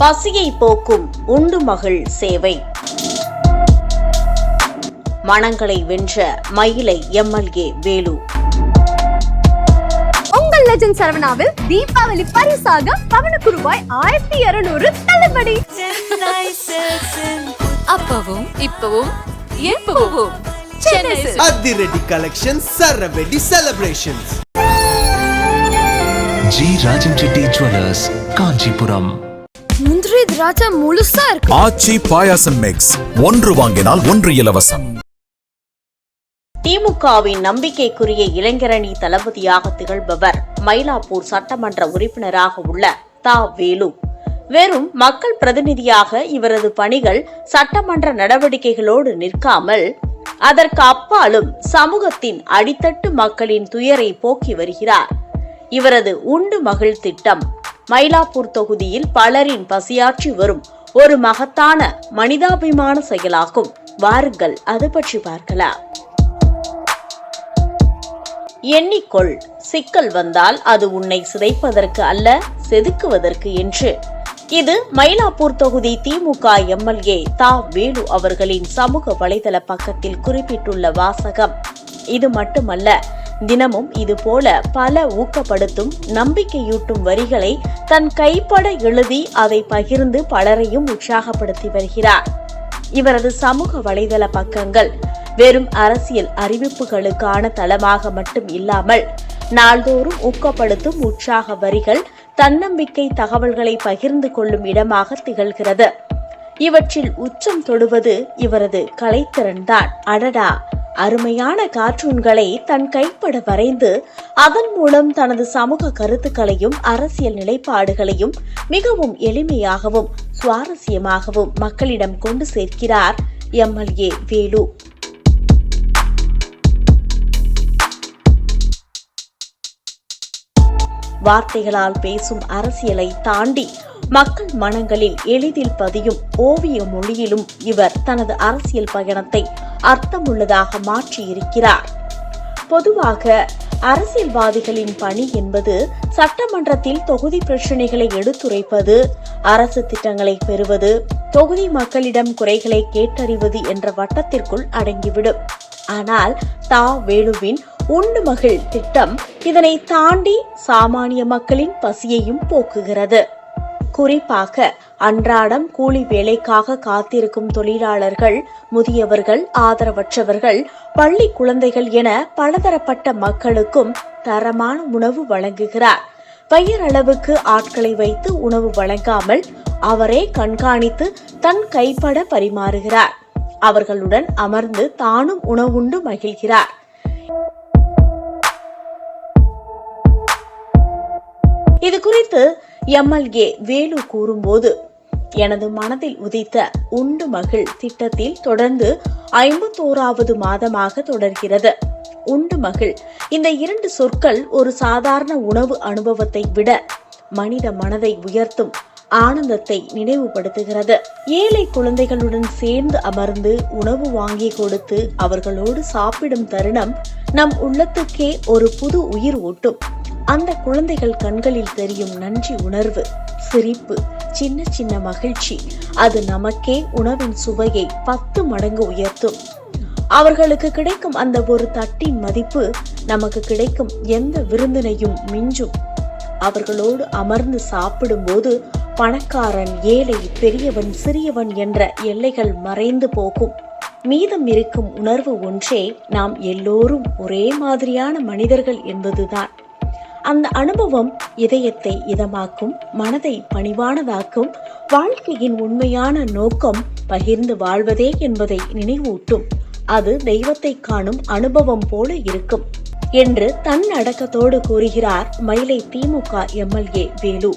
பசியை போக்கும் உண்டு மகள் சேவை. மனங்களை வென்ற மயிலை எம்எல்ஏ வேலு. உங்கள் லெஜண்ட் சரவணாவில் தீபாவளி பரிசாக பவனுக்கு ரூபாய் ஆயிரத்தி இருநூறு தள்ளுபடி. அப்பவும் இப்பவும் எப்பவும். அதிரடி collection சரவெடி celebrations G Rajan Reddy jewellers Kanchipuram. முந்திரி திராட்சை முழுசா இருக்கு. ஆச்சி பாயாசம் மிக்ஸ் ஒன்று வாங்கினால் ஒன்று இலவசம். திமுகவின் நம்பிக்கைக்குரிய இளைஞரணி தளபதியாக திகழ்பவர் மயிலாப்பூர் சட்டமன்ற உறுப்பினராக உள்ள தா. வேலு. வெறும் மக்கள் பிரதிநிதியாக இவரது பணிகள் சட்டமன்ற நடவடிக்கைகளோடு நிற்காமல் அதற்கு அப்பாலும் சமூகத்தின் அடித்தட்டு மக்களின் துயரை போக்கி வருகிறார். இவரது உண்டு மகிழ் திட்டம் மயிலாப்பூர் தொகுதியில் பலரின் பசியாற்றி வரும் ஒரு மகத்தான மனிதாபிமான செயலாகும். வாருங்கள் அது பற்றி பார்க்கலாம். எண்ணிக்கொள். சிக்கல் வந்தால் அது உன்னை சிதைப்பதற்கு அல்ல செதுக்குவதற்கு என்று. இது மயிலாப்பூர் தொகுதி திமுக எம்எல்ஏ தா. வேலு அவர்களின் சமூக வலைதள பக்கத்தில் குறிப்பிட்டுள்ள வாசகம். இது மட்டுமல்ல தினமும் இது போல பல ஊக்கப்படுத்தும் நம்பிக்கையூட்டும் வரிகளை தன் கைப்பட எழுதி அதை பகிர்ந்து பலரையும் உற்சாகப்படுத்தி வருகிறார். இவரது சமூக வலைதள பக்கங்கள் வெறும் அரசியல் அறிவிப்புகளுக்கான தளமாக மட்டும் இல்லாமல் நாள்தோறும் ஊக்கப்படுத்தும் உற்சாக வரிகள் தன்னம்பிக்கை தகவல்களை பகிர்ந்து கொள்ளும் இடமாக திகழ்கிறது. இவற்றில் உச்சம் தொடுவது இவரது கலைத்திறன்தான். அடடா! அருமையான கார்ட்டூன்களை தன் கைப்பட வரைந்து அதன் மூலம் தனது சமூக கருத்துக்களையும் அரசியல் நிலைப்பாடுகளையும் மிகவும் எளிமையாகவும் சுவாரஸ்யமாகவும் மக்களிடம் கொண்டு சேர்க்கிறார் எம்எல்ஏ வேலு. வார்த்தைகளால் பேசும் அரசியலை தாண்டி மக்கள் மனங்களில் எளிதில் பதியும் ஓவிய மொழியிலும் இவர் தனது அரசியல் பயணத்தை அர்த்தமுள்ளதாக மாற்றியிருக்கிறார். பொதுவாக அரசியல்வாதிகளின் பணி என்பது சட்டமன்றத்தில் தொகுதி பிரச்சினைகளை எடுத்துரைப்பது அரசு திட்டங்களை பெறுவது தொகுதி மக்களிடம் குறைகளை கேட்டறிவது என்ற வட்டத்திற்குள் அடங்கிவிடும். ஆனால் தா. வேலுவின் உண்டு மகிழ் திட்டம் இதனை தாண்டி சாமானிய மக்களின் பசியையும் போக்குகிறது. குறிப்பாக அன்றாடம் கூலி வேலைக்காக காத்திருக்கும் தொழிலாளர்கள் முதியவர்கள் ஆதரவற்றவர்கள் பள்ளி குழந்தைகள் என பலதரப்பட்ட மக்களுக்கும் தரமான உணவு வழங்குகிறார். பெயரளவுக்கு ஆட்களை வைத்து உணவு வழங்காமல் அவரே கண்காணித்து தன் கைப்பட பரிமாறுகிறார். அவர்களுடன் அமர்ந்து தானும் உணவுண்டு மகிழ்கிறார். இது குறித்து எம்எல்ஏ வேலு கூறும்போது எனது மனதில் உதித்த உண்டு மகிழ் திட்டத்தில் தொடர்ந்து ஐம்பத்தோராவது மாதமாக தொடர்கிறது. உண்டு மகிழ் இந்த இரண்டு சொற்கள் ஒரு சாதாரண உணவு அனுபவத்தை விட மனித மனதை உயர்த்தும் ஆனந்தத்தை நினைவுபடுத்துகிறது. ஏழை குழந்தைகளுடன் சேர்ந்து அமர்ந்து உணவு வாங்கி கொடுத்து அவர்களோடு சாப்பிடும் தருணம் நம் உள்ளத்துக்கே ஒரு புது உயிர் ஊட்டும். அந்த குழந்தைகள் கண்களில் தெரியும் நன்றி உணர்வு சிரிப்பு சின்ன சின்ன மகிழ்ச்சி. அது நமக்கே உணவின் சுவையை பத்து மடங்கு உயர்த்தும். அவர்களுக்கு கிடைக்கும் அந்த ஒரு தட்டின் மதிப்பு நமக்கு கிடைக்கும் எந்த விருந்தினையும் மிஞ்சும். அவர்களோடு அமர்ந்து சாப்பிடும்போது பணக்காரன் ஏழை பெரியவன் சிறியவன் என்ற எல்லைகள் மறைந்து போகும். மீதம் இருக்கும் உணர்வு ஒன்றே நாம் எல்லோரும் ஒரே மாதிரியான மனிதர்கள் என்பதுதான். அந்த அனுபவம் இதயத்தை இதமாக்கும் மனதை பணிவானதாக்கும் வாழ்க்கையின் உண்மையான நோக்கம் பகிர்ந்து வாழ்வதே என்பதை நினைவூட்டும். அது தெய்வத்தை காணும் அனுபவம் போல இருக்கும் என்று தன் அடக்கத்தோடு கூறுகிறார் மயிலை திமுக எம்எல்ஏ வேலு.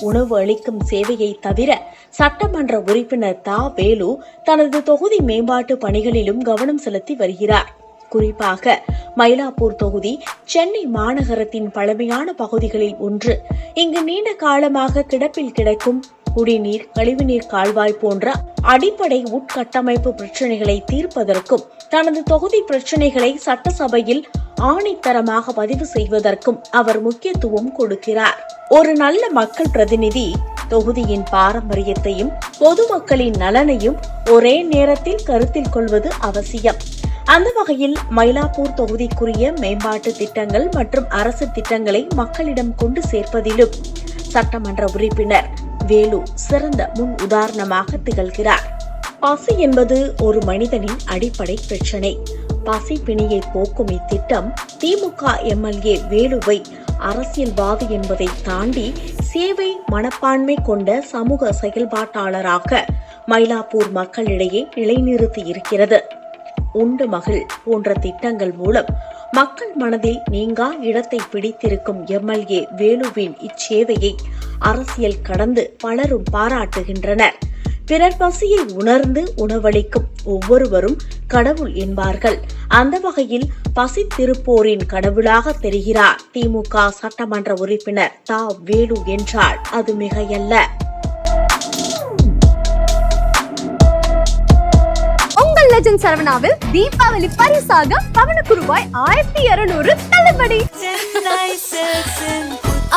உணவு அளிக்கும் சேவையை தவிர சட்டமன்ற உறுப்பினர் தா. வேலு தனது தொகுதி மேம்பாட்டு பணிகளிலும் கவனம் செலுத்தி வருகிறார். குறிப்பாக மயிலாப்பூர் தொகுதி சென்னை மாநகரத்தின் பழமையான பகுதிகளில் ஒன்று. இங்கு நீண்ட காலமாக கிடப்பில் கிடக்கும் குடிநீர் கழிவுநீர் கால்வாய் போன்ற அடிப்படை உட்கட்டமைப்பு பிரச்சனைகளை தீர்ப்பதற்கும் தனது தொகுதி பிரச்சனைகளை சட்டசபையில் ஆணித்தரமாக பதிவு செய்வதற்கும் அவர் முக்கியத்துவம் கொடுக்கிறார். ஒரு நல்ல மக்கள் பிரதிநிதி தொகுதியின் பாரம்பரியத்தையும் பொதுமக்களின் நலனையும் ஒரே நேரத்தில் கருத்தில் கொள்வது அவசியம். அந்த வகையில் மயிலாப்பூர் தொகுதிக்குரிய மேம்பாட்டு திட்டங்கள் மற்றும் அரசு திட்டங்களை மக்களிடம் கொண்டு சேர்ப்பதிலும் சட்டமன்ற உறுப்பினர் வேலு சிறந்த முன் உதாரணமாக திகழ்கிறார். பசி என்பது ஒரு மனிதனின் அடிப்படை பிரச்சனை. பசி பிணியை போக்கும் இத்திட்டம் திமுக எம்எல்ஏ வேலுவை அரசியல்வாதி என்பதை தாண்டி சேவை மனப்பான்மை கொண்ட சமூக செயல்பாட்டாளராக மயிலாப்பூர் மக்களிடையே நிலைநிறுத்தி இருக்கிறது. உண்டு மகிழ் போன்ற திட்டங்கள் மூலம் மக்கள் மனதில் நீங்கா இடத்தை பிடித்திருக்கும் எம்எல்ஏ வேலுவின் இச்சேவையை அரசியல் கடந்து பலரும் பாராட்டுகின்றனர். பிறர் பசியை உணர்ந்து உணவளிக்கும் ஒவ்வொருவரும் கடவுள் என்பார்கள். அந்த வகையில் பசித்திருப்போரின் கடவுளாக தெரிகிறார். திமுக சட்டமன்ற உறுப்பினர் தா வேலு என்றால் அது மிகையல்ல. லெஜண்ட் சரவணாவில் தீபாவளி பரிசாக பவனுக்கு ரூபாய் ஆயிரத்தி இருநூறு தள்ளுபடி.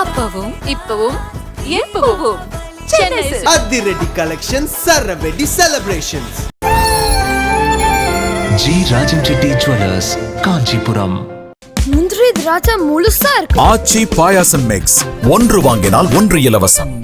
அப்பவும் இப்பவும் எப்பவும். அதிரடி collection சரவெடி celebrations G Rajan Reddy jewellers Kanchipuram. முந்திரி திராட்சை முழுசா இருக்கு. ஆச்சி பாயாசம் மிக்ஸ் ஒன்று வாங்கினால் ஒன்று இலவசம்.